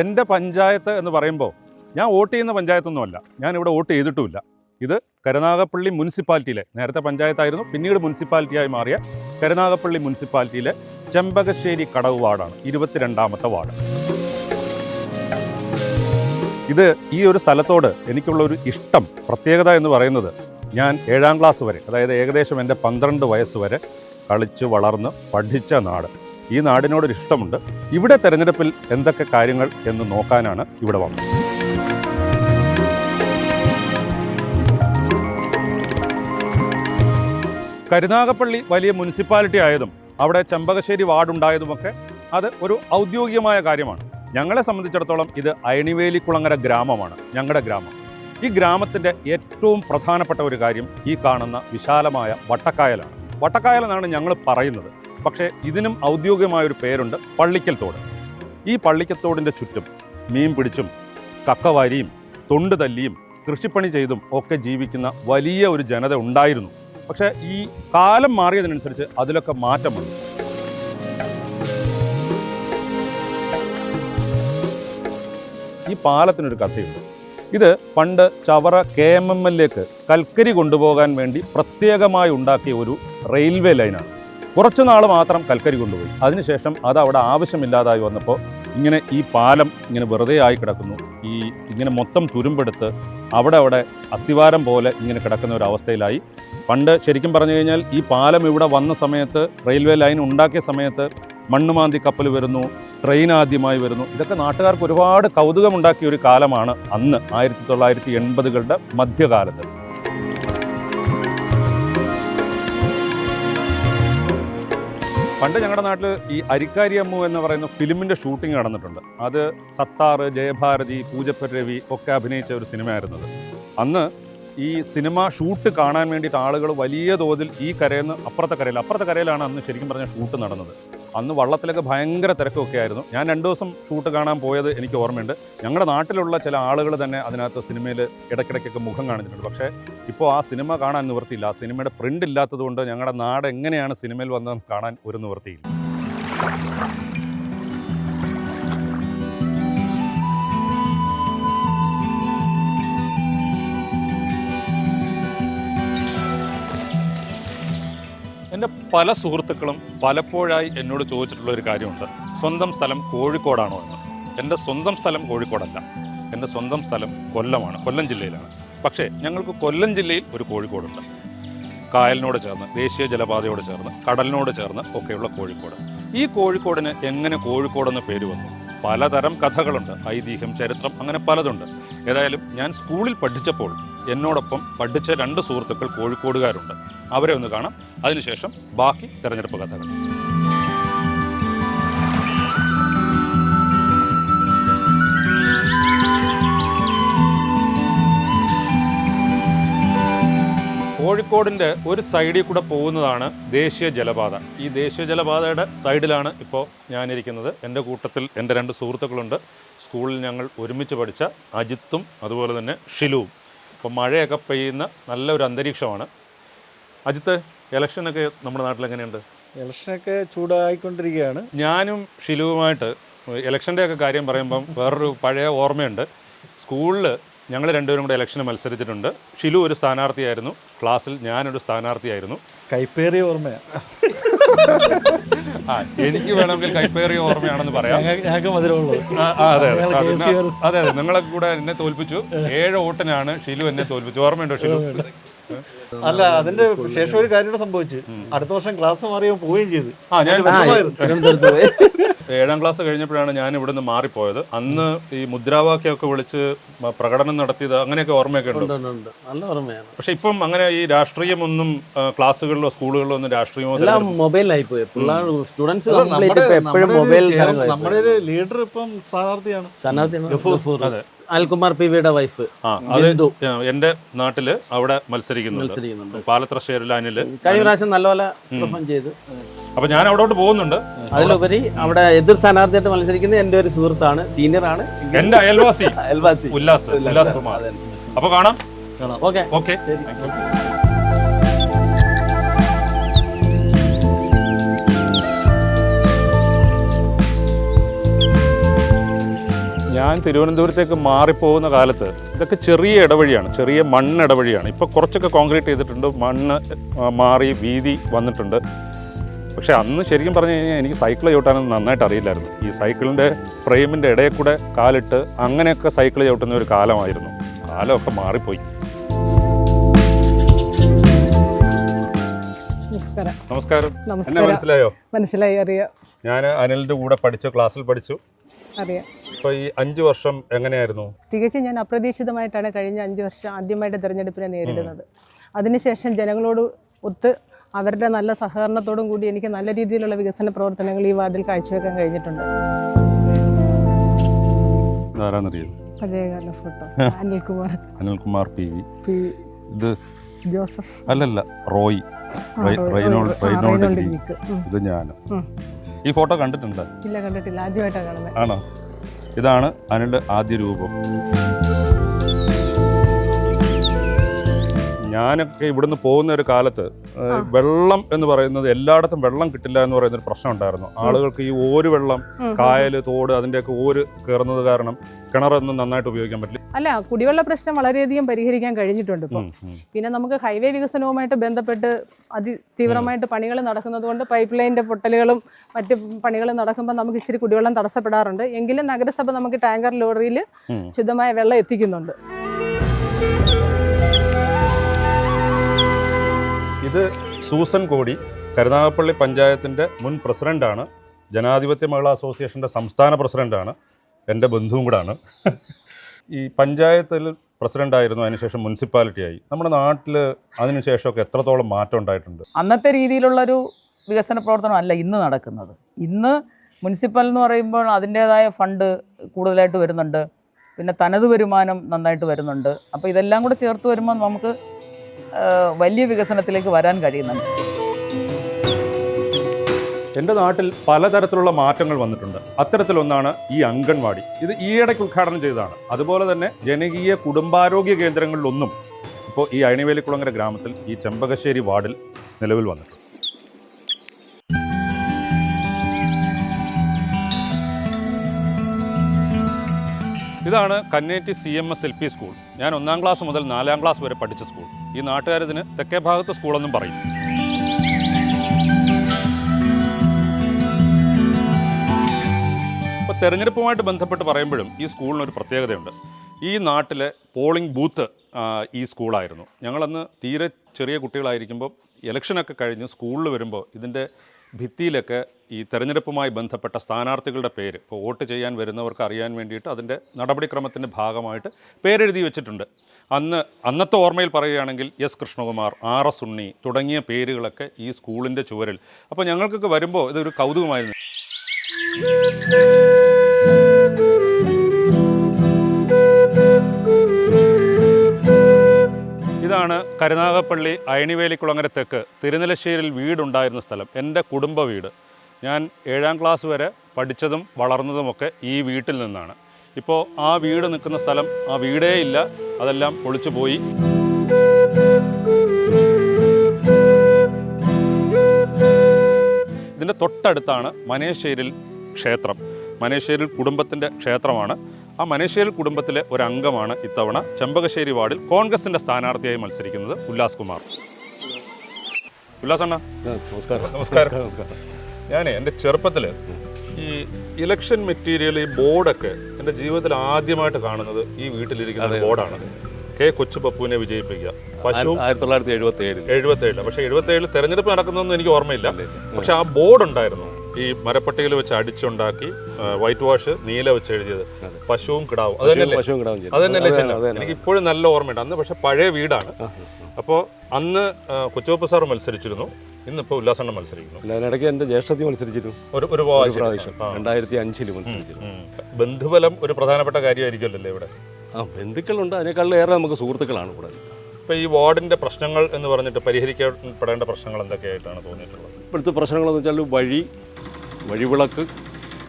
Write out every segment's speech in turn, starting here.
എന്റെ പഞ്ചായത്ത് എന്ന് പറയുമ്പോൾ ഞാൻ വോട്ട് ചെയ്യുന്ന പഞ്ചായത്തൊന്നുമല്ല. ഞാൻ ഇവിടെ വോട്ട് ചെയ്തിട്ടുമില്ല. ഇത് കരുനാഗപ്പള്ളി മുനിസിപ്പാലിറ്റിയിലെ നേരത്തെ പഞ്ചായത്തായിരുന്നു പിന്നീട് മുനിസിപ്പാലിറ്റിയായി മാറിയ കരുനാഗപ്പള്ളി മുനിസിപ്പാലിറ്റിയിലെ ചെമ്പകശ്ശേരി കടവ് വാർഡാണ് ഇരുപത്തിരണ്ടാമത്തെ വാർഡ്. ഇത് ഈ ഒരു സ്ഥലത്തോട് എനിക്കുള്ള ഒരു ഇഷ്ടം പ്രത്യേകത എന്ന് പറയുന്നത് ഞാൻ ഏഴാം ക്ലാസ് വരെ അതായത് ഏകദേശം എന്റെ പന്ത്രണ്ട് വയസ്സ് വരെ കളിച്ച് വളർന്ന് പഠിച്ച നാട്. ഈ നാടിനോടൊരു ഇഷ്ടമുണ്ട്. ഇവിടെ തെരഞ്ഞെടുപ്പിൽ എന്തൊക്കെ കാര്യങ്ങൾ എന്ന് നോക്കാനാണ് ഇവിടെ വന്നത്. കരുനാഗപ്പള്ളി വലിയ മുനിസിപ്പാലിറ്റി ആയതും അവിടെ ചെമ്പകശ്ശേരി വാർഡുണ്ടായതുമൊക്കെ അത് ഒരു ഔദ്യോഗികമായ കാര്യമാണ്. ഞങ്ങളെ സംബന്ധിച്ചിടത്തോളം ഇത് അയണിവേലിക്കുളങ്ങര ഗ്രാമമാണ് ഞങ്ങളുടെ ഗ്രാമം. ഈ ഗ്രാമത്തിന്റെ ഏറ്റവും പ്രധാനപ്പെട്ട ഒരു കാര്യം ഈ കാണുന്ന വിശാലമായ വട്ടക്കായലാണ്. വട്ടക്കായൽ എന്നാണ് ഞങ്ങൾ പറയുന്നത്. പക്ഷേ ഇതിനും ഔദ്യോഗികമായ ഒരു പേരുണ്ട് പള്ളിക്കൽ തോട് ഈ പള്ളിക്കൽ തോടിന്റെ ചുറ്റും മീൻ പിടിച്ചും കക്കവാരിയും തൊണ്ട് തല്ലിയും കൃഷിപ്പണി ചെയ്തും ഒക്കെ ജീവിക്കുന്ന വലിയ ഒരു ജനത ഉണ്ടായിരുന്നു. പക്ഷേ ഈ കാലം മാറിയതിനനുസരിച്ച് അതിലൊക്കെ മാറ്റം വന്നു ഈ പാലത്തിനൊരു കഥയുണ്ട്. ഇത് പണ്ട് ചവറ കെ എം എം എല്ലേക്ക് കൽക്കരി കൊണ്ടുപോകാൻ വേണ്ടി പ്രത്യേകമായി ഉണ്ടാക്കിയ ഒരു റെയിൽവേ ലൈനാണ്. കുറച്ചു നാൾ മാത്രം കൽക്കരി കൊണ്ടുപോയി. അതിനുശേഷം അത് അവിടെ ആവശ്യമില്ലാതായി വന്നപ്പോൾ ഇങ്ങനെ ഈ പാലം ഇങ്ങനെ വെറുതെ ആയി കിടക്കുന്നു. ഈ ഇങ്ങനെ മൊത്തം തുരുമ്പെടുത്ത് അവിടെ അവിടെ അസ്ഥിവാരം പോലെ ഇങ്ങനെ കിടക്കുന്ന ഒരു അവസ്ഥയിലായി. പണ്ട് ശരിക്കും പറഞ്ഞു കഴിഞ്ഞാൽ ഈ പാലം ഇവിടെ വന്ന സമയത്ത് റെയിൽവേ ലൈൻ ഉണ്ടാക്കിയ സമയത്ത് മണ്ണുമാന്തി കപ്പൽ വരുന്നു ട്രെയിൻ ആദ്യമായി വരുന്നു. ഇതൊക്കെ നാട്ടുകാർക്ക് ഒരുപാട് കൗതുകമുണ്ടാക്കിയ ഒരു കാലമാണ് അന്ന് ആയിരത്തി തൊള്ളായിരത്തി എൺപതുകളുടെ മധ്യകാലത്ത്. പണ്ട് ഞങ്ങളുടെ നാട്ടിൽ ഈ അരിക്കാരി അമ്മു എന്ന് പറയുന്ന ഫിലിമിന്റെ ഷൂട്ടിംഗ് നടന്നിട്ടുണ്ട്. അത് സത്താറ് ജയഭാരതി പൂജപ്പൻ രവി ഒക്കെ അഭിനയിച്ച ഒരു സിനിമയായിരുന്നത്. അന്ന് ഈ സിനിമ ഷൂട്ട് കാണാൻ വേണ്ടിയിട്ട് ആളുകൾ വലിയ തോതിൽ ഈ കരയിൽ നിന്ന് അപ്പുറത്തെ കരയിൽ അപ്പുറത്തെ കരയിലാണ് അന്ന് ശരിക്കും പറഞ്ഞാൽ ഷൂട്ട് നടന്നത്. അന്ന് വള്ളത്തിലൊക്കെ ഭയങ്കര തിരക്കൊക്കെ ആയിരുന്നു. ഞാൻ രണ്ട് ദിവസം ഷൂട്ട് കാണാൻ പോയത് എനിക്ക് ഓർമ്മയുണ്ട്. ഞങ്ങളുടെ നാട്ടിലുള്ള ചില ആളുകൾ തന്നെ അതിനകത്ത് സിനിമയിൽ ഇടയ്ക്കിടയ്ക്കൊക്കെ മുഖം കാണിച്ചിട്ടുണ്ട്. പക്ഷേ ഇപ്പോൾ ആ സിനിമ കാണാൻ നിവൃത്തിയില്ല. ആ സിനിമയുടെ പ്രിന്റ് ഇല്ലാത്തതുകൊണ്ട് ഞങ്ങളുടെ നാട് എങ്ങനെയാണ് സിനിമയിൽ വന്നത് കാണാൻ ഒരു നിവൃത്തിയില്ല. എന്റെ പല സുഹൃത്തുക്കളും പലപ്പോഴായി എന്നോട് ചോദിച്ചിട്ടുള്ള ഒരു കാര്യമുണ്ട്. സ്വന്തം സ്ഥലം കോഴിക്കോടാണോ എന്ന്. എന്റെ സ്വന്തം സ്ഥലം കോഴിക്കോടല്ല. എന്റെ സ്വന്തം സ്ഥലം കൊല്ലമാണ്. കൊല്ലം ജില്ലയിലാണ്. പക്ഷേ ഞങ്ങൾക്ക് കൊല്ലം ജില്ലയിൽ ഒരു കോഴിക്കോടുണ്ട്. കായലിനോട് ചേർന്ന് ദേശീയ ജലപാതയോട് ചേർന്ന് കടലിനോട് ചേർന്ന് ഒക്കെയുള്ള കോഴിക്കോട്. ഈ കോഴിക്കോടിന് എങ്ങനെ കോഴിക്കോടെന്ന് പേര് വന്നു? പലതരം കഥകളുണ്ട്. ഐതിഹ്യം ചരിത്രം അങ്ങനെ പലതുണ്ട്. ഏതായാലും ഞാൻ സ്കൂളിൽ പഠിച്ചപ്പോൾ എന്നോടൊപ്പം പഠിച്ച രണ്ട് സുഹൃത്തുക്കൾ കോഴിക്കോടുകാരുണ്ട്. അവരെ ഒന്ന് കാണാം. അതിനുശേഷം ബാക്കി തെരഞ്ഞെടുപ്പ് കഥകൾ. കോഴിക്കോടിന്റെ ഒരു സൈഡിൽ കൂടെ പോകുന്നതാണ് ദേശീയ ജലപാത. ഈ ദേശീയ ജലപാതയുടെ സൈഡിലാണ് ഇപ്പോൾ ഞാനിരിക്കുന്നത്. എന്റെ കൂട്ടത്തിൽ എന്റെ രണ്ട് സുഹൃത്തുക്കളുണ്ട്. സ്കൂളിൽ ഞങ്ങൾ ഒരുമിച്ച് പഠിച്ച അജിത്തും അതുപോലെ തന്നെ ഷിലുവും. ഇപ്പോൾ മഴയൊക്കെ പെയ്യുന്ന നല്ലൊരു അന്തരീക്ഷമാണ്. അജിത്ത് ഇലക്ഷനൊക്കെ നമ്മുടെ നാട്ടിൽ എങ്ങനെയുണ്ട്? ഇലക്ഷനൊക്കെ ചൂടായിക്കൊണ്ടിരിക്കുകയാണ്. ഞാനും ഷിലുവുമായിട്ട് ഇലക്ഷന്റെ ഒക്കെ കാര്യം പറയുമ്പം വേറൊരു പഴയ ഓർമ്മയുണ്ട്. സ്കൂളിൽ ഞങ്ങൾ രണ്ടുപേരും കൂടെ ഇലക്ഷന് മത്സരിച്ചിട്ടുണ്ട്. ഷിലു ഒരു സ്ഥാനാർത്ഥിയായിരുന്നു. ക്ലാസ്സിൽ ഞാനൊരു സ്ഥാനാർത്ഥിയായിരുന്നു. കൈപ്പേറിയ ഓർമ്മയാണ് ആ എനിക്ക് വേണമെങ്കിൽ കൈപ്പേറിയ ഓർമ്മയാണെന്ന് പറയാം. ഞങ്ങൾക്ക് മധുരമുള്ളത് അതെ അതെ. അത് നിങ്ങളെ കൂടെ എന്നെ തോൽപ്പിച്ചു. ഏഴ് വോട്ടിനാണ് ഷിലു എന്നെ തോൽപ്പിച്ചു. ഓർമ്മയുണ്ടോ ഷിലു? അല്ല അതിന്റെ ശേഷം ഒരു കാര്യം സംഭവിച്ചു. അടുത്ത വർഷം ക്ലാസ് മാറിയപ്പോൾ പോവുകയും ചെയ്തു. ആ ഞാൻ തിരുവനന്തപുരത്ത് ഏഴാം ക്ലാസ് കഴിഞ്ഞപ്പോഴാണ് ഞാൻ ഇവിടുന്ന് മാറിപ്പോയത്. അന്ന് ഈ മുദ്രാവാക്യമൊക്കെ വിളിച്ച് പ്രകടനം നടത്തിയത് അങ്ങനെയൊക്കെ ഓർമ്മയൊക്കെ ഉണ്ട്? ഉണ്ട്, ഉണ്ട്. നല്ല ഓർമ്മയാണ്. പക്ഷെ ഇപ്പം അങ്ങനെ ഈ രാഷ്ട്രീയമൊന്നും ക്ലാസ്സുകളിലോ സ്കൂളുകളിലോ ഒന്നും രാഷ്ട്രീയമോ എല്ലാം മൊബൈലായി പോയി. സ്റ്റുഡൻസ് നമ്മുടെ ഒരു ലീഡർ ഇപ്പം സ്ഥാനാർത്ഥിയാണ്. സ്ഥാനാർത്ഥിയാണ് അതെ. അൽകുമാർ പി വിയുടെ വൈഫ് എന്റെ നാട്ടിൽ അവിടെ മത്സരിക്കുന്നുണ്ട്. പാലത്രശ്ശേരി പാലത്രശ്ശേരിൽ അനിൽ കഴിഞ്ഞ പ്രാവശ്യം നല്ലപോലെ പെർഫോം ചെയ്തു. അപ്പൊ ഞാൻ അവിടോട്ട് പോകുന്നുണ്ട്. അതിലുപരി അവിടെ എതിർ സ്ഥാനാർത്ഥിയായിട്ട് മത്സരിക്കുന്ന എന്റെ ഒരു സുഹൃത്താണ് സീനിയർ ആണ്. എന്റെ അയൽവാസി. അയൽവാസി. ഉല്ലാസ് ഉല്ലാസ് കുമാർ. അപ്പൊ കാണാം. ഓക്കെ. ഓക്കെ. ശരി. തിരുവനന്തപുരത്തേക്ക് മാറിപ്പോകുന്ന കാലത്ത് ഇതൊക്കെ ചെറിയ ഇടവഴിയാണ് ചെറിയ മണ്ണ് ഇടവഴിയാണ് ഇപ്പോൾ കുറച്ചൊക്കെ കോൺക്രീറ്റ് ചെയ്തിട്ടുണ്ട് മണ്ണ് മാറി വീതി വന്നിട്ടുണ്ട്. പക്ഷേ അന്ന് ശരിക്കും പറഞ്ഞു കഴിഞ്ഞാൽ എനിക്ക് സൈക്കിൾ ചവിട്ടാനൊന്നും നന്നായിട്ട് അറിയില്ലായിരുന്നു. ഈ സൈക്കിളിന്റെ ഫ്രെയിമിന്റെ ഇടയിൽ കൂടെ കാലിട്ട് അങ്ങനെയൊക്കെ സൈക്കിൾ ചവിട്ടുന്ന ഒരു കാലമായിരുന്നു. കാലമൊക്കെ മാറിപ്പോയി. നമസ്കാരം. നമസ്കാരം. എന്നെ മനസ്സിലായോ? മനസ്സിലായി അറിയാം. ഞാൻ അനിലിന്റെ കൂടെ പഠിച്ചു ക്ലാസ്സിൽ പഠിച്ചു. അറിയാം ഇപ്പോൾ ഈ അഞ്ച് വർഷം എങ്ങനെയായിരുന്നു? തികച്ചും ഞാൻ അപ്രതീക്ഷിതമായിട്ടാണ് കഴിഞ്ഞ അഞ്ച് വർഷം ആദ്യമായിട്ട് തിരഞ്ഞെടുപ്പിനെ നേരിടുന്നത്. അതിനുശേഷം ജനങ്ങളോട് ഒത്ത് അവരുടെ നല്ല സഹകരണത്തോടും കൂടി എനിക്ക് നല്ല രീതിയിലുള്ള വികസന പ്രവർത്തനങ്ങൾ ഈ വാർഡിൽ കാഴ്ചവെക്കാൻ കഴിഞ്ഞിട്ടുണ്ട്. പഴയകാല photo. Anilkumar. Anilkumar P V. P ഇത് ജോസഫ്. അല്ലല്ല റോയ്. ആ, റൈ- Roy- Reynold Reynold Reynold Greek. Greek. ഉം. ഇത് ഞാൻ ഉം. ഈ ഫോട്ടോ കണ്ടിട്ടുണ്ട്? ഇല്ല കണ്ടിട്ടില്ല. ആദ്യമായിട്ടാണ് കാണുന്നത് ആണോ? ഇതാണ് അനിലിന്റെ ആദ്യ രൂപം. ഞാനൊക്കെ ഇവിടുന്ന് പോകുന്ന ഒരു കാലത്ത് വെള്ളം എന്ന് പറയുന്നത് എല്ലായിടത്തും വെള്ളം കിട്ടില്ല എന്ന് പറയുന്ന ഒരു പ്രശ്നം ഉണ്ടായിരുന്നു. ആളുകൾക്ക് ഈ ഓര് വെള്ളം കായൽ തോട് അതിന്റെയൊക്കെ ഓര് കയറുന്നത് കാരണം കിണറൊന്നും നന്നായിട്ട് ഉപയോഗിക്കാൻ പറ്റില്ല. അല്ല കുടിവെള്ള പ്രശ്നം വളരെയധികം പരിഹരിക്കാൻ കഴിഞ്ഞിട്ടുണ്ട് ഉം. പിന്നെ നമുക്ക് ഹൈവേ വികസനവുമായിട്ട് ബന്ധപ്പെട്ട് അതിതീവ്രമായിട്ട് പണികൾ നടക്കുന്നത് കൊണ്ട് പൈപ്പ് ലൈനിന്റെ പൊട്ടലുകളും മറ്റ് പണികളും നടക്കുമ്പോൾ നമുക്ക് ഇച്ചിരി കുടിവെള്ളം തടസ്സപ്പെടാറുണ്ട്. എങ്കിലും നഗരസഭ നമുക്ക് ടാങ്കർ ലോറിയിൽ. ശുദ്ധമായ വെള്ളം എത്തിക്കുന്നുണ്ട്. ഇത് സൂസൻ കോടി കരുനാഗപ്പള്ളി പഞ്ചായത്തിന്റെ മുൻ പ്രസിഡന്റാണ്. ജനാധിപത്യ മഹിളാ അസോസിയേഷന്റെ സംസ്ഥാന പ്രസിഡന്റാണ്. എന്റെ ബന്ധുവും കൂടാണ്. ഈ പഞ്ചായത്തിൽ പ്രസിഡന്റായിരുന്നു അതിനുശേഷം മുനിസിപ്പാലിറ്റി ആയി നമ്മുടെ നാട്ടിൽ അതിനുശേഷമൊക്കെ എത്രത്തോളം മാറ്റം ഉണ്ടായിട്ടുണ്ട്? അന്നത്തെ രീതിയിലുള്ളൊരു വികസന പ്രവർത്തനമല്ല ഇന്ന് നടക്കുന്നത്. ഇന്ന് മുനിസിപ്പൽ എന്ന് പറയുമ്പോൾ അതിന്റേതായ ഫണ്ട് കൂടുതലായിട്ട് വരുന്നുണ്ട്. പിന്നെ തനത് വരുമാനം നന്നായിട്ട് വരുന്നുണ്ട്. അപ്പോൾ ഇതെല്ലാം കൂടെ ചേർത്ത് വരുമ്പോൾ നമുക്ക് വലിയ വികസനത്തിലേക്ക് വരാൻ കഴിയുന്നുണ്ട്. എന്റെ നാട്ടിൽ പലതരത്തിലുള്ള മാറ്റങ്ങൾ വന്നിട്ടുണ്ട്. അത്തരത്തിലൊന്നാണ് ഈ അംഗൻവാടി. ഇത് ഈയിടയ്ക്ക് ഉദ്ഘാടനം ചെയ്തതാണ്. അതുപോലെ തന്നെ ജനകീയ കുടുംബാരോഗ്യ കേന്ദ്രങ്ങളിലൊന്നും ഇപ്പോൾ ഈ അയണിവേലിക്കുളങ്ങര ഗ്രാമത്തിൽ ഈ ചെമ്പകശ്ശേരി വാർഡിൽ നിലവിൽ വന്നിട്ടുണ്ട് ഇതാണ് Kanneti C M S L P school ഞാൻ ഒന്നാം ക്ലാസ് മുതൽ നാലാം ക്ലാസ് വരെ പഠിച്ച സ്കൂൾ ഈ നാട്ടുകാരതിന് തെക്കേ ഭാഗത്ത് സ്കൂളെന്നും പറയും. ഇപ്പോൾ തെരഞ്ഞെടുപ്പുമായിട്ട് ബന്ധപ്പെട്ട് പറയുമ്പോഴും ഈ സ്കൂളിനൊരു പ്രത്യേകതയുണ്ട്. ഈ നാട്ടിലെ പോളിംഗ് ബൂത്ത് ഈ സ്കൂളായിരുന്നു ഞങ്ങളന്ന് തീരെ ചെറിയ കുട്ടികളായിരിക്കുമ്പോൾ ഇലക്ഷനൊക്കെ കഴിഞ്ഞ് സ്കൂളിൽ വരുമ്പോൾ ഇതിന്റെ ഭിത്തിയിലൊക്കെ ഈ തെരഞ്ഞെടുപ്പുമായി ബന്ധപ്പെട്ട സ്ഥാനാർത്ഥികളുടെ പേര് ഇപ്പോൾ വോട്ട് ചെയ്യാൻ വരുന്നവർക്ക് അറിയാൻ വേണ്ടിയിട്ട് അതിന്റെ നടപടിക്രമത്തിന്റെ ഭാഗമായിട്ട് പേരെഴുതി വെച്ചിട്ടുണ്ട്. അന്ന് അന്നത്തെ ഓർമ്മയിൽ പറയുകയാണെങ്കിൽ S Krishnakumar R S Unni തുടങ്ങിയ പേരുകളൊക്കെ ഈ സ്കൂളിന്റെ ചുവരിൽ. അപ്പോൾ ഞങ്ങൾക്കൊക്കെ വരുമ്പോൾ ഇതൊരു കൗതുകമായിരുന്നു. ഇതാണ് കരുനാഗപ്പള്ളി അയണിവേലിക്കുളങ്ങര തെക്ക് തിരുനെലശ്ശേരിയിൽ വീടുണ്ടായിരുന്ന സ്ഥലം എന്റെ കുടുംബ വീട്. ഞാൻ ഏഴാം ക്ലാസ് വരെ പഠിച്ചതും വളർന്നതുമൊക്കെ ഈ വീട്ടിൽ നിന്നാണ്. ഇപ്പോൾ ആ വീട് നിൽക്കുന്ന സ്ഥലം ആ വീടേ ഇല്ല അതെല്ലാം പൊളിച്ചു പോയി. ഇതിന്റെ തൊട്ടടുത്താണ് മനേശ്ശേരിൽ ക്ഷേത്രം. മനേശ്ശേരിൽ കുടുംബത്തിന്റെ ക്ഷേത്രമാണ്. ആ മനേശ്ശേരിൽ കുടുംബത്തിലെ ഒരു അംഗമാണ് ഇത്തവണ ചെമ്പകശ്ശേരി വാർഡിൽ കോൺഗ്രസിന്റെ സ്ഥാനാർത്ഥിയായി മത്സരിക്കുന്നത് ഉല്ലാസ് കുമാർ. ഉല്ലാസ് അണ്ണ. നമസ്കാരം. നമസ്കാരം. നമസ്കാരം ഞാനേ എന്റെ ചെറുപ്പത്തിൽ ഈ ഇലക്ഷൻ മെറ്റീരിയൽ ഈ ബോർഡൊക്കെ എന്റെ ജീവിതത്തിൽ ആദ്യമായിട്ട് കാണുന്നത് ഈ വീട്ടിലിരിക്കുന്ന ബോർഡാണ്. കെ കൊച്ചു പപ്പുവിനെ വിജയിപ്പിക്കുക. പശു ആയിരത്തി തൊള്ളായിരത്തി എഴുപത്തി ഏഴിൽ എഴുപത്തേഴിൽ പക്ഷേ എഴുപത്തി ഏഴിൽ തെരഞ്ഞെടുപ്പ് നടക്കുന്നതെന്ന് എനിക്ക് ഓർമ്മയില്ല. പക്ഷെ ആ ബോർഡ് ഉണ്ടായിരുന്നു ഈ മരപ്പട്ടികയിൽ വെച്ച് അടിച്ചുണ്ടാക്കി വൈറ്റ് വാഷ് നീല വെച്ച് എഴുതിയത്. പശുവും കിടാവും. അത് തന്നെയല്ലേ എനിക്ക് ഇപ്പോഴും നല്ല ഓർമ്മയുണ്ട്. അന്ന് പക്ഷെ പഴയ വീടാണ്. അപ്പോൾ അന്ന് കൊച്ചുവപ്പ് സാർ മത്സരിച്ചിരുന്നു. ഇന്നിപ്പോ ഉല്ലാസണ്ണം മത്സരിക്കുന്നു. ഇടയ്ക്ക് എന്റെ എന്റെ ജ്യേഷ്ഠത്തി മത്സരിച്ചിരുന്നു. ഒരു ഒരു പ്രാവശ്യം. രണ്ടായിരത്തി അഞ്ചിൽ മത്സരിച്ചിരുന്നു. ബന്ധുബലം ഒരു പ്രധാനപ്പെട്ട കാര്യമായിരിക്കുമല്ലോ ഇവിടെ? ആ ബന്ധുക്കളുണ്ട്. അതിനേക്കാളിലേറെ നമുക്ക് സുഹൃത്തുക്കളാണ് ഇവിടെ. ഇപ്പൊ ഈ വാർഡിന്റെ പ്രശ്നങ്ങൾ എന്ന് പറഞ്ഞിട്ട് പരിഹരിക്കപ്പെടേണ്ട പ്രശ്നങ്ങൾ എന്തൊക്കെയായിട്ടാണ് തോന്നിയിട്ടുള്ളത്? ഇപ്പോഴത്തെ പ്രശ്നങ്ങളെന്ന് വെച്ചാൽ വഴി വഴിവിളക്ക്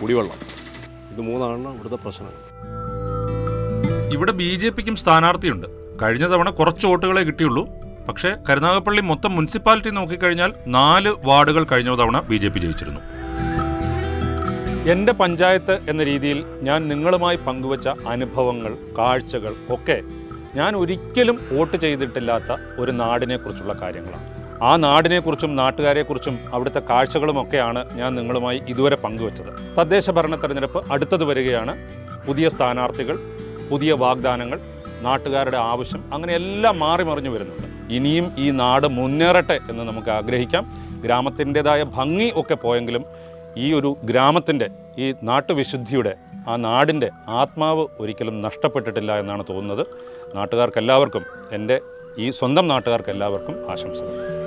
കുടിവെള്ളം. ഇത് മൂന്നാണ് ഇവിടുത്തെ പ്രശ്നം ഇവിടെ ബി ജെ പിക്കും സ്ഥാനാർത്ഥിയുണ്ട്. കഴിഞ്ഞ തവണ കുറച്ച് വോട്ടുകളെ കിട്ടിയുള്ളൂ. പക്ഷേ കരുനാഗപ്പള്ളി മൊത്തം മുനിസിപ്പാലിറ്റി നോക്കിക്കഴിഞ്ഞാൽ നാല് വാർഡുകൾ കഴിഞ്ഞ തവണ ബി ജെ പി ജയിച്ചിരുന്നു. എന്റെ പഞ്ചായത്ത് എന്ന രീതിയിൽ ഞാൻ നിങ്ങളുമായി പങ്കുവച്ച അനുഭവങ്ങൾ കാഴ്ചകൾ ഒക്കെ ഞാൻ ഒരിക്കലും വോട്ട് ചെയ്തിട്ടില്ലാത്ത ഒരു നാടിനെക്കുറിച്ചുള്ള കാര്യങ്ങളാണ്. ആ നാടിനെക്കുറിച്ചും നാട്ടുകാരെക്കുറിച്ചും അവിടുത്തെ കാഴ്ചകളുമൊക്കെയാണ് ഞാൻ നിങ്ങളുമായി ഇതുവരെ പങ്കുവച്ചത്. തദ്ദേശ ഭരണ തെരഞ്ഞെടുപ്പ് അടുത്തത് വരികയാണ്. പുതിയ സ്ഥാനാർത്ഥികൾ പുതിയ വാഗ്ദാനങ്ങൾ നാട്ടുകാരുടെ ആവശ്യം അങ്ങനെ എല്ലാം മാറി മറിഞ്ഞു വരുന്നുണ്ട്. ഇനിയും ഈ നാട് മുന്നേറട്ടെ എന്ന് നമുക്ക് ആഗ്രഹിക്കാം. ഗ്രാമത്തിന്റെതായ ഭംഗി ഒക്കെ പോയെങ്കിലും ഈ ഒരു ഗ്രാമത്തിന്റെ ഈ നാട്ടുവിശുദ്ധിയുടെ ആ നാടിന്റെ ആത്മാവ് ഒരിക്കലും നഷ്ടപ്പെട്ടിട്ടില്ല എന്നാണ് തോന്നുന്നത്. നാട്ടുകാർക്കെല്ലാവർക്കും എന്റെ ഈ സ്വന്തം നാട്ടുകാർക്കെല്ലാവർക്കും ആശംസകൾ.